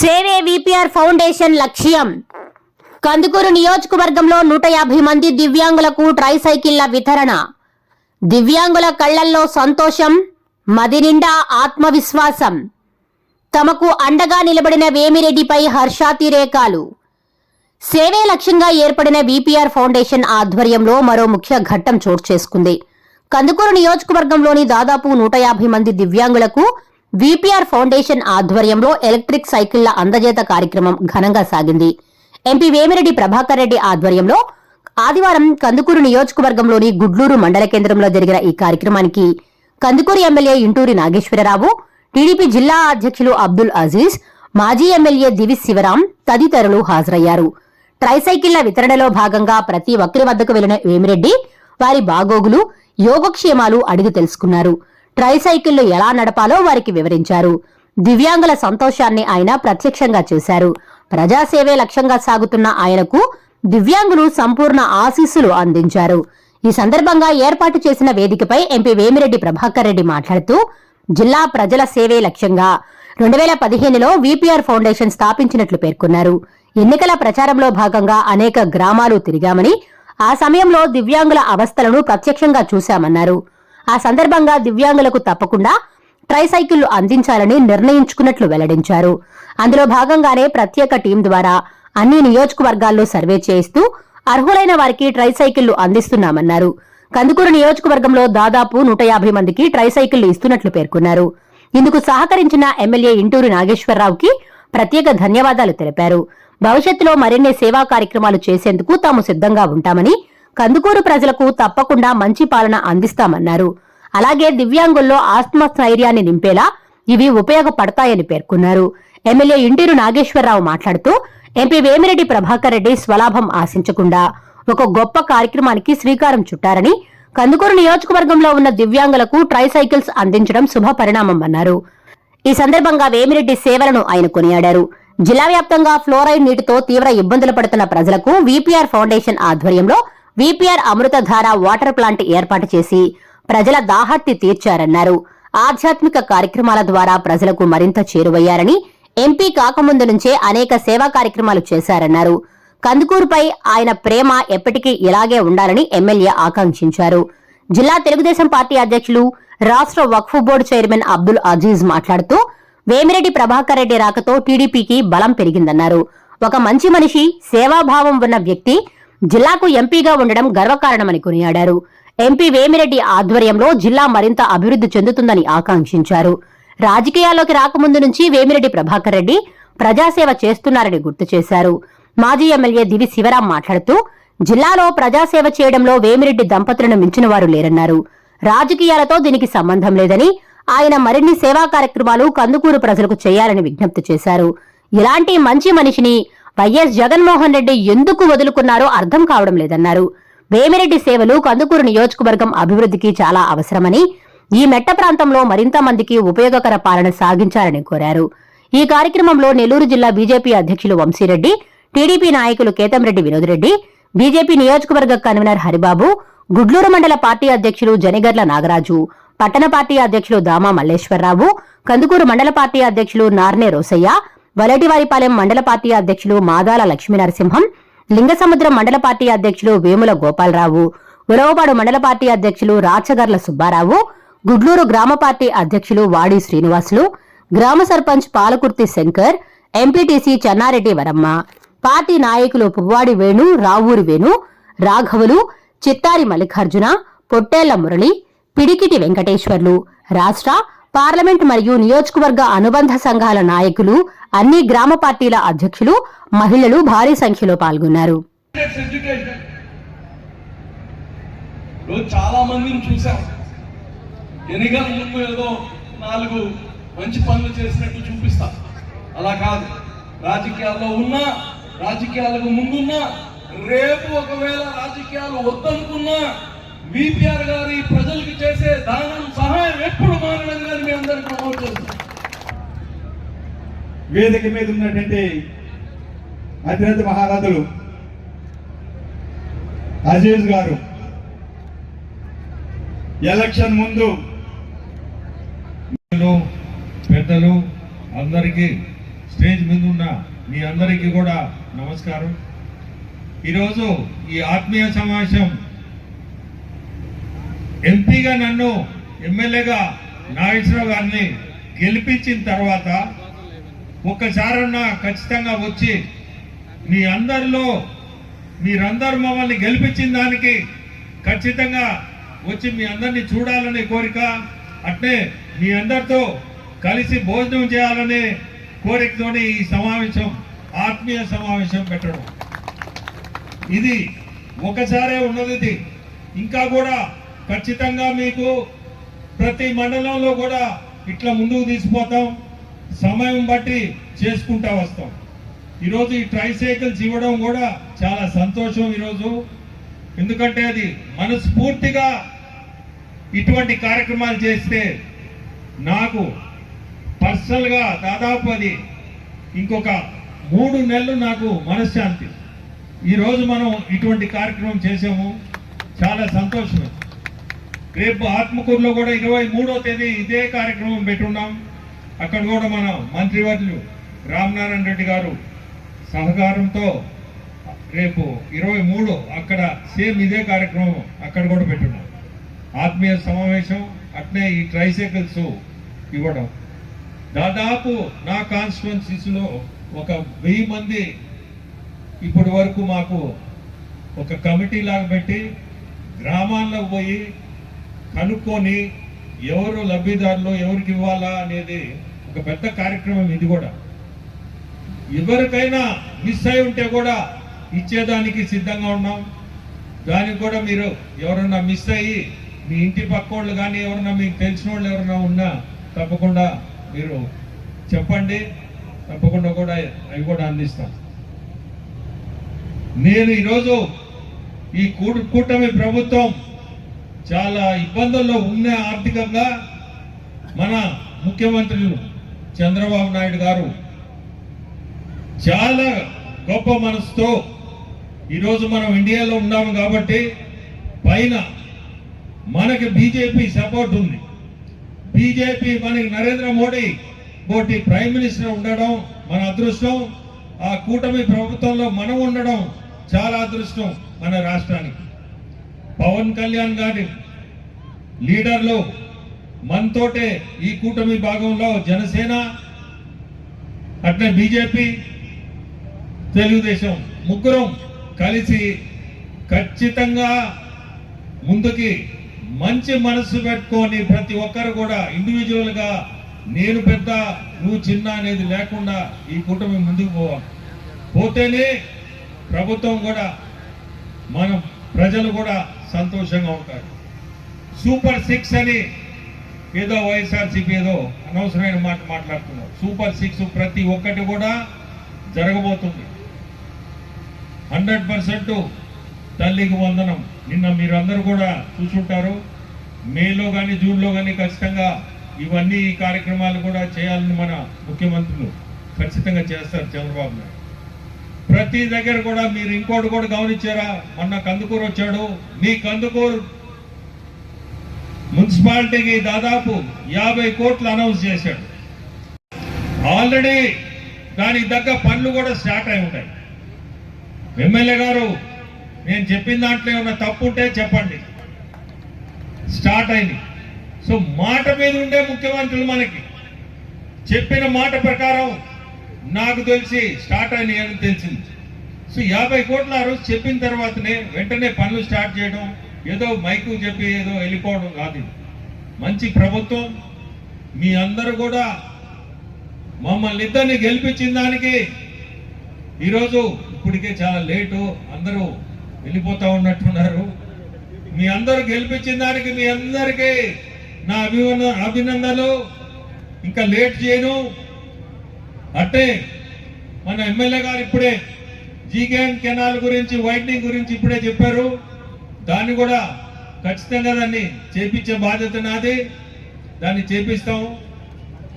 సేవే VPR foundation లక్ష్యం. కందుకూరు నియోజకవర్గంలో నూట యాభై మంది దివ్యాంగులకు ట్రైసైకిళ్ళ వితరణ. దివ్యాంగుల కళ్ళల్లో సంతోషం మదినిండా ఆత్మవిశ్వాసం. తమకు అండగా నిలబడిన వేమిరెడ్డిపై హర్షాతిరేకాలు. సేవే లక్ష్యంగా ఏర్పడిన విపిఆర్ ఫౌండేషన్ ఆధ్వర్యంలో మరో ముఖ్య ఘట్టం చోటు చేసుకుంది. కందుకూరు నియోజకవర్గంలోని దాదాపు నూట యాభై మంది దివ్యాంగులకు విపిఆర్ ఫౌండేషన్ ఆధ్వర్యంలో ఎలక్ట్రిక్ సైకిళ్ళ అందజేత కార్యక్రమం ఘనంగా సాగింది. ఎంపీ వేమిరెడ్డి ప్రభాకర్ రెడ్డి ఆధ్వర్యంలో ఆదివారం కందుకూరు నియోజకవర్గంలోని గుడ్లూరు మండల కేంద్రంలో జరిగిన ఈ కార్యక్రమానికి కందుకూరు ఎమ్మెల్యే ఇంటూరి నాగేశ్వరరావు టీడీపీ జిల్లా అధ్యక్షులు అబ్దుల్ అజీజ్ మాజీ ఎమ్మెల్యే దివి శివరాం తదితరులు హాజరయ్యారు. ట్రైసైకిళ్ళ వితరణలో భాగంగా ప్రతి ఒక్కరి వద్దకు వెళ్ళిన వేమిరెడ్డి వారి బాగోగులు యోగక్షేమాలు అడిగి తెలుసుకున్నారు. ట్రైసైకిళ్ళు ఎలా నడపాలో వారికి వివరించారు. దివ్యాంగుల సంతోషాన్ని ఆయన ప్రత్యక్షంగా చూశారు. ప్రజాసేవే లక్ష్యంగా సాగుతున్న ఆయనకు దివ్యాంగులు సంపూర్ణ ఆశీస్సులు అందించారు. ఈ సందర్భంగా ఏర్పాటు చేసిన వేదికపై ఎంపీ వేమిరెడ్డి ప్రభాకర్ రెడ్డి మాట్లాడుతూ జిల్లా ప్రజల సేవే లక్ష్యంగా రెండు వేల పదిహేనులో విపిఆర్ ఫౌండేషన్ స్థాపించినట్లు పేర్కొన్నారు. ఎన్నికల ప్రచారంలో భాగంగా అనేక గ్రామాలు తిరిగామని ఆ సమయంలో దివ్యాంగుల అవస్థలను ప్రత్యక్షంగా చూశామన్నారు. ఆ సందర్భంగా దివ్యాంగులకు తప్పకుండా ట్రైసైకిళ్ళు అందించాలని నిర్ణయించుకున్నట్లు వెల్లడించారు. అందులో భాగంగానే ప్రత్యేక టీం ద్వారా అన్ని నియోజకవర్గాల్లో సర్వే చేయిస్తూ అర్హులైన వారికి ట్రైసైకిళ్ళు అందిస్తున్నామన్నారు. కందుకూరు నియోజకవర్గంలో దాదాపు నూట యాభై మందికి ట్రైసైకిళ్ళు ఇస్తున్నట్లు పేర్కొన్నారు. ఇందుకు సహకరించిన ఎమ్మెల్యే ఇంటూరు నాగేశ్వరరావుకి ప్రత్యేక ధన్యవాదాలు తెలిపారు. భవిష్యత్తులో మరిన్ని సేవా కార్యక్రమాలు చేసేందుకు తాము సిద్ధంగా ఉంటామని కందుకూరు ప్రజలకు తప్పకుండా మంచి పాలన అందిస్తామన్నారు. అలాగే దివ్యాంగుల్లో ఆత్మస్థైర్యాన్ని నింపేలా ఇవి ఉపయోగపడతాయని పేర్కొన్నారు. ఎమ్మెల్యే ఇంటూరు నాగేశ్వరరావు మాట్లాడుతూ ఎంపీ వేమిరెడ్డి ప్రభాకర్ రెడ్డి స్వలాభం ఆశించకుండా ఒక గొప్ప కార్యక్రమానికి శ్రీకారం చుట్టారని కందుకూరు నియోజకవర్గంలో ఉన్న దివ్యాంగులకు ట్రైసైకిల్స్ అందించడం శుభ పరిణామమన్నారు ఈ సందర్భంగా వేమిరెడ్డి సేవలను ఆయన కొనియాడారు. జిల్లా వ్యాప్తంగా ఫ్లోరైడ్ నీటితో తీవ్ర ఇబ్బందులు పడుతున్న ప్రజలకు వీపీఆర్ ఫౌండేషన్ ఆధ్వర్యంలో విపిఆర్ అమృతధార వాటర్ ప్లాంట్ ఏర్పాటు చేసి ప్రజల దాహర్తి తీర్చారన్నారు. ఆధ్యాత్మిక కార్యక్రమాల ద్వారా ప్రజలకు మరింత చేరువయ్యారని ఎంపీ కాకముందు నుంచే అనేక సేవా కార్యక్రమాలు చేశారన్నారు. కందుకూరుపై ఆయన ప్రేమ ఎప్పటికీ ఇలాగే ఉండాలని ఎమ్మెల్యే ఆకాంక్షించారు. జిల్లా తెలుగుదేశం పార్టీ అధ్యక్షులు రాష్ట్ర వక్ఫ్ బోర్డు చైర్మన్ అబ్దుల్ అజీజ్ మాట్లాడుతూ వేమిరెడ్డి ప్రభాకర్ రెడ్డి రాకతో టీడీపీకి బలం పెరిగిందన్నారు. ఒక మంచి మనిషి సేవాభావం ఉన్న వ్యక్తి జిల్లాకు ఎంపీగా ఉండడం గర్వకారణమని కొనియాడారు. ఎంపీ వేమిరెడ్డి ఆధ్వర్యంలో జిల్లా మరింత అభివృద్ధి చెందుతుందని ఆకాంక్షించారు. రాజకీయాల్లోకి రాకముందు నుంచి వేమిరెడ్డి ప్రభాకర్ రెడ్డి ప్రజాసేవ చేస్తున్నారని గుర్తు చేశారు. మాజీ ఎమ్మెల్యే దివి శివరాం మాట్లాడుతూ జిల్లాలో ప్రజాసేవ చేయడంలో వేమిరెడ్డి దంపతులను మించిన వారు లేరన్నారు. రాజకీయాలతో దీనికి సంబంధం లేదని ఆయన మరిన్ని సేవా కార్యక్రమాలు కందుకూరు ప్రజలకు చేయాలని విజ్ఞప్తి చేశారు. ఇలాంటి మంచి మనిషిని వైఎస్ జగన్మోహన్ రెడ్డి ఎందుకు వదులుకున్నారో అర్థం కావడం లేదన్నారు. వేమిరెడ్డి సేవలు కందుకూరు నియోజకవర్గం అభివృద్ధికి చాలా అవసరమని ఈ మెట్ట ప్రాంతంలో మరింత మందికి ఉపయోగకర పాలన సాగించాలని కోరారు. ఈ కార్యక్రమంలో నెల్లూరు జిల్లా బీజేపీ అధ్యక్షులు వంశీరెడ్డి టీడీపీ నాయకులు కేతంరెడ్డి వినోద్ రెడ్డి బీజేపీ నియోజకవర్గ కన్వీనర్ హరిబాబు గుడ్లూరు మండల పార్టీ అధ్యక్షులు జనిగర్ల నాగరాజు పట్టణ పార్టీ అధ్యక్షులు దామా మల్లేశ్వరరావు కందుకూరు మండల పార్టీ అధ్యక్షులు నార్నే రోసయ్య వలటివారిపాలెం మండల పార్టీ అధ్యక్షులు మాదాల లక్ష్మీనరసింహం లింగసముద్రం మండల పార్టీ అధ్యక్షులు వేముల గోపాలరావు ఉలవపాడు మండల పార్టీ అధ్యక్షులు రాచగర్ల సుబ్బారావు గుడ్లూరు గ్రామ పార్టీ అధ్యక్షులు వాడి శ్రీనివాసులు గ్రామ సర్పంచ్ పాలకుర్తి శంకర్ ఎంపీటీసీ చెన్నారెడ్డి వరమ్మ పార్టీ నాయకులు పువ్వాడి వేణు రావూరి వేణు రాఘవులు చిత్తారి మల్లికార్జున పొట్టేళ్ళ మురళి పిడికిటి వెంకటేశ్వర్లు రాష్ట్ర పార్లమెంట్ మరియు నియోజకవర్గ అనుబంధ సంఘాల నాయకులు అన్ని గ్రామ పార్టీల అధ్యక్షులు మహిళలు భారీ సంఖ్యలో పాల్గొన్నారు. చాలా మందిని చూసాం ఎన్నికల ముందు ఏదో నాలుగు మంచి పనులు చేసినట్టు చూపిస్తా. అలా కాదు. రాజకీయాల్లో ఉన్నా రాజకీయాలకు ముందున్నా రేపు ఒకవేళ రాజకీయాలు వద్దనుకున్నా విపిఆర్ గారి ప్రజలకు చేసే దానం సహాయం ఎప్పుడు మానడం గాని మీ అందరికి ప్రమోట్ చేస్తాం. వేదిక మీద ఉన్నటువంటి అధినేత మహారాజులు అజీజ్ గారు ఎలక్షన్ ముందు పెద్దలు అందరికీ స్టేజ్ మీద ఉన్న మీ అందరికీ కూడా నమస్కారం. ఈరోజు ఈ ఆత్మీయ సమావేశం ఎంపీగా నన్ను ఎమ్మెల్యేగా నాగేశ్వరరావు గారిని గెలిపించిన తర్వాత ఒక్కసారన్నా ఖచ్చితంగా వచ్చి మీ అందరిలో మీరందరూ మమ్మల్ని గెలిపించిన దానికి ఖచ్చితంగా వచ్చి మీ అందరినీ చూడాలనే కోరిక అట్నే మీ అందరితో కలిసి భోజనం చేయాలనే కోరికతోనే ఈ సమావేశం ఆత్మీయ సమావేశం పెట్టడం. ఇది ఒకసారే ఉన్నది ఇది ఇంకా కూడా ఖచ్చితంగా మీకు ప్రతి మండలంలో కూడా ఇట్లా ముందుకు తీసుకుపోతాం. సమయం బట్టి చేసుకుంటా వస్తాం. ఈరోజు ఈ ట్రైసైకిల్స్ ఇవ్వడం కూడా చాలా సంతోషం ఈరోజు. ఎందుకంటే అది మనస్ఫూర్తిగా ఇటువంటి కార్యక్రమాలు చేస్తే నాకు పర్సనల్గా దాదాపు అది ఇంకొక మూడు నెలలు నాకు మనశ్శాంతి. ఈరోజు మనం ఇటువంటి కార్యక్రమం చేసాము చాలా సంతోషం రేపు ఆత్మకూరులో కూడా ఇరవై మూడో తేదీ ఇదే కార్యక్రమం పెట్టున్నాం. అక్కడ కూడా మన మంత్రివర్యులు రామనారాయణ రెడ్డి గారు సహకారంతో రేపు ఇరవై మూడు అక్కడ సేమ్ ఇదే కార్యక్రమం అక్కడ కూడా పెట్టున్నాం. ఆత్మీయ సమావేశం అట్నే ఈ ట్రైసైకిల్స్ ఇవ్వడం. దాదాపు నా కాన్స్టిట్యున్సీస్లో ఒక వెయ్యి మంది ఇప్పటి వరకు మాకు ఒక కమిటీ లాగా పెట్టి గ్రామాల్లో పోయి కనుక్కొని ఎవరు లబ్ధిదారులు ఎవరికి ఇవ్వాలా అనేది ఒక పెద్ద కార్యక్రమం ఇది కూడా. ఎవరికైనా మిస్ అయి ఉంటే కూడా ఇచ్చేదానికి సిద్ధంగా ఉన్నాం. దానికి కూడా మీరు ఎవరన్నా మిస్ అయ్యి మీ ఇంటి పక్క వాళ్ళు కానీ ఎవరన్నా మీకు తెలిసిన వాళ్ళు ఎవరన్నా ఉన్నా తప్పకుండా మీరు చెప్పండి. తప్పకుండా కూడా అవి కూడా అందిస్తాం. నేను ఈరోజు ఈ కూటమి ప్రభుత్వం చాలా ఇబ్బందుల్లో ఉన్న ఆర్థికంగా మన ముఖ్యమంత్రులు చంద్రబాబు నాయుడు గారు చాలా గొప్ప మనసుతో ఈరోజు మనం ఇండియాలో ఉన్నాము కాబట్టి పైన మనకి బీజేపీ సపోర్ట్ ఉంది. బీజేపీ మనకి నరేంద్ర మోడీ పోటీ ప్రైమ్ మినిస్టర్ ఉండడం మన అదృష్టం. ఆ కూటమి ప్రభుత్వంలో మనం ఉండడం చాలా అదృష్టం మన రాష్ట్రానికి. పవన్ కళ్యాణ్ గారి లీడర్లు మనతోటే ఈ కూటమి భాగంలో జనసేన అట్లే బీజేపీ తెలుగుదేశం ముగ్గురం కలిసి ఖచ్చితంగా ముందుకి మంచి మనసు పెట్టుకొని ప్రతి ఒక్కరు కూడా ఇండివిజువల్గా నేను పెద్ద నువ్వు చిన్న అనేది లేకుండా ఈ కూటమి ముందుకు పోవాలి. పోతేనే ప్రభుత్వం కూడా మనం ప్రజలు కూడా సంతోషంగా ఉంటారు. సూపర్ సిక్స్ అని ఏదో వైఎస్ఆర్సీపీ ఏదో అనవసరమైన మాట మాట్లాడుతున్నారు. సూపర్ సిక్స్ ప్రతి ఒక్కటి కూడా జరగబోతుంది. హండ్రెడ్ పర్సెంట్ తల్లికి వందనం. నిన్న మీరందరూ కూడా చూసుంటారు. మేలో కానీ జూన్లో కానీ ఖచ్చితంగా ఇవన్నీ కార్యక్రమాలు కూడా చేయాలని మన ముఖ్యమంత్రులు ఖచ్చితంగా చేస్తారు చంద్రబాబు నాయుడు. ప్రతి దగ్గర కూడా మీరు ఇంకోటి కూడా గమనించారా? మొన్న కందుకూరు వచ్చాడు. మీ కందుకూరు మున్సిపాలిటీకి దాదాపు యాభై కోట్లు అనౌన్స్ చేశాడు. ఆల్రెడీ దానికి తగ్గ పనులు కూడా స్టార్ట్ అయి ఉంటాయి. ఎమ్మెల్యే గారు నేను చెప్పిన దాంట్లో ఏమన్నా తప్పు ఉంటే చెప్పండి. స్టార్ట్ అయింది. సో మాట మీద ఉండే ముఖ్యమంత్రులు మనకి. చెప్పిన మాట ప్రకారం నాకు తెలిసి స్టార్ట్ అయినాయి అని తెలిసింది. సో యాభై కోట్ల ఆ రోజు చెప్పిన తర్వాతనే వెంటనే పనులు స్టార్ట్ చేయడం ఏదో మైకు చెప్పి ఏదో వెళ్ళిపోవడం కాదు మంచి ప్రభుత్వం. మీ అందరూ కూడా మమ్మల్ని ఇద్దరిని గెలిపించిన దానికి ఈరోజు ఇప్పటికే చాలా లేటు అందరూ వెళ్ళిపోతా ఉన్నట్టున్నారు. మీ అందరూ గెలిపించిన దానికి మీ అందరికీ నా అభివన అభినందనలు. ఇంకా లేట్ చేయను. అంటే మన ఎమ్మెల్యే గారు ఇప్పుడే జీకేఎన్ కెనాల్ గురించి వైడ్నింగ్ గురించి ఇప్పుడే చెప్పారు. దాన్ని కూడా ఖచ్చితంగా దాన్ని చేపించే బాధ్యత నాది. దాన్ని చేపిస్తాం.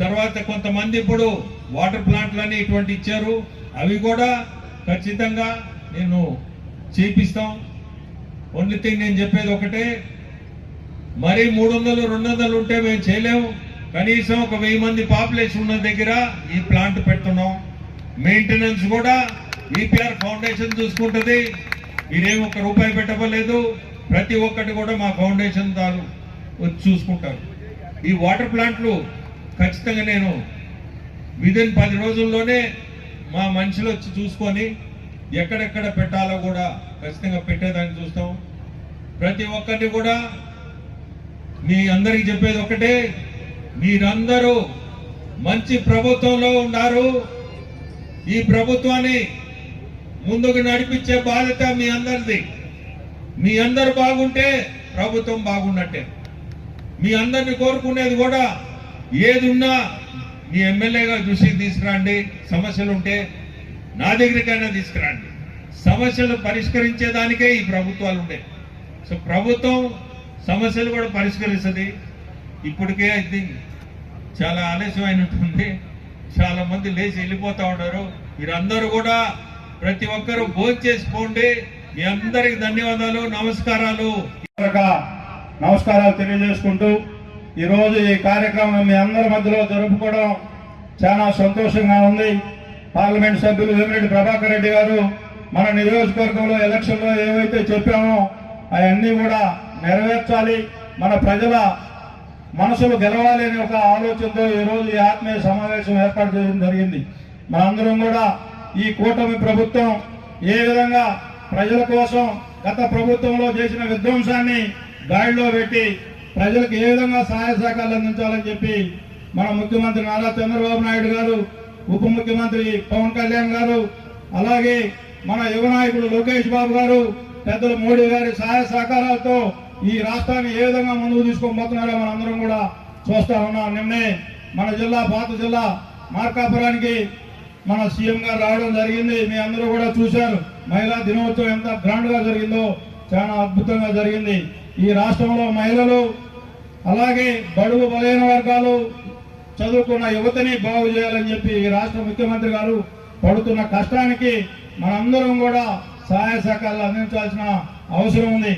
తర్వాత కొంతమంది ఇప్పుడు వాటర్ ప్లాంట్లని ఇటువంటి ఇచ్చారు. అవి కూడా ఖచ్చితంగా నేను చేపిస్తాం. ఓన్లీ థింగ్ నేను చెప్పేది ఒకటే. మరీ మూడు వందలు రెండు వందలు ఉంటే మేము చేయలేము. కనీసం ఒక వెయ్యి మంది పాపులేషన్ ఉన్న దగ్గర ఈ ప్లాంట్ పెడుతున్నాం. మెయింటెనెన్స్ కూడా ఈపీఆర్ ఫౌండేషన్ చూసుకుంటుంది. మీరేం ఒక్క రూపాయి పెట్టవలేదు ప్రతి ఒక్కటి కూడా మా ఫౌండేషన్ తాను వచ్చి చూసుకుంటారు. ఈ వాటర్ ప్లాంట్లు ఖచ్చితంగా నేను విదిన్ పది రోజుల్లోనే మా మనుషులు వచ్చి చూసుకొని ఎక్కడెక్కడ పెట్టాలో కూడా ఖచ్చితంగా పెట్టేదాన్ని చూస్తాం. ప్రతి ఒక్కరిని కూడా మీ అందరికి చెప్పేది ఒకటే మీరందరూ మంచి ప్రభుత్వంలో ఉన్నారు. ఈ ప్రభుత్వాన్ని ముందుకు నడిపించే బాధ్యత మీ అందరిది. మీ అందరు బాగుంటే ప్రభుత్వం బాగున్నట్టే. మీ అందరిని కోరుకునేది కూడా ఏది ఉన్నా మీ ఎమ్మెల్యేగా చూసి తీసుకురండి. సమస్యలు ఉంటే నా దగ్గరికైనా తీసుకురండి. సమస్యలు పరిష్కరించేదానికే ఈ ప్రభుత్వాలు ఉండే. సో ప్రభుత్వం సమస్యలు కూడా పరిష్కరిస్తుంది. ఇప్పటికే ఐ థింక్ చాలా ఆలస్యం అయినట్టుంది చాలా మంది లేచి వెళ్ళిపోతూ ఉన్నారు. మీరందరూ కూడా ప్రతి ఒక్కరూ భోజనం చేసుకోండి. మీ అందరికి ధన్యవాదాలు నమస్కారాలు. నమస్కారాలు తెలియజేసుకుంటూ ఈరోజు ఈ కార్యక్రమం మీ అందరి మధ్యలో జరుపుకోవడం చాలా సంతోషంగా ఉంది. పార్లమెంట్ సభ్యులు వేమిరెడ్డి ప్రభాకర్ రెడ్డి గారు మన నియోజకవర్గంలో ఎలక్షన్లో ఏవైతే చెప్పామో అవన్నీ కూడా నెరవేర్చాలి. మన ప్రజల మనసులు గెలవాలి అనే ఒక ఆలోచనతో ఈరోజు ఈ ఆత్మీయ సమావేశం ఏర్పాటు చేయడం జరిగింది. మనందరం కూడా ఈ కూటమి ప్రభుత్వం ఏ విధంగా ప్రజల కోసం గత ప్రభుత్వంలో చేసిన విధ్వంసాన్ని గాడిలో పెట్టి ప్రజలకు ఏ విధంగా సహాయ సహకారాలు అందించాలని చెప్పి మన ముఖ్యమంత్రి నారా చంద్రబాబు నాయుడు గారు ఉప ముఖ్యమంత్రి పవన్ కళ్యాణ్ గారు అలాగే మన యువ నాయకుడు లోకేష్ బాబు గారు పెద్దలు మోడీ గారి సహాయ సహకారాలతో ఈ రాష్ట్రాన్ని ఏ విధంగా ముందుకు తీసుకోబోతున్నారో మనందరం కూడా చూస్తా ఉన్నాం. నిన్నే మన జిల్లా పాత జిల్లా మార్కాపురానికి మన సీఎం గారు రావడం జరిగింది మీ అందరూ కూడా చూశారు. మహిళా దినోత్సవం ఎంత గ్రాండ్గా జరిగిందో చాలా అద్భుతంగా జరిగింది. ఈ రాష్ట్రంలో మహిళలు అలాగే బడుగు బలైన వర్గాలు చదువుకున్న యువతని బాగు చేయాలని చెప్పి ఈ రాష్ట్ర ముఖ్యమంత్రి గారు పడుతున్న కష్టానికి మనందరం కూడా సహాయ సహకారాలు అందించాల్సిన అవసరం ఉంది.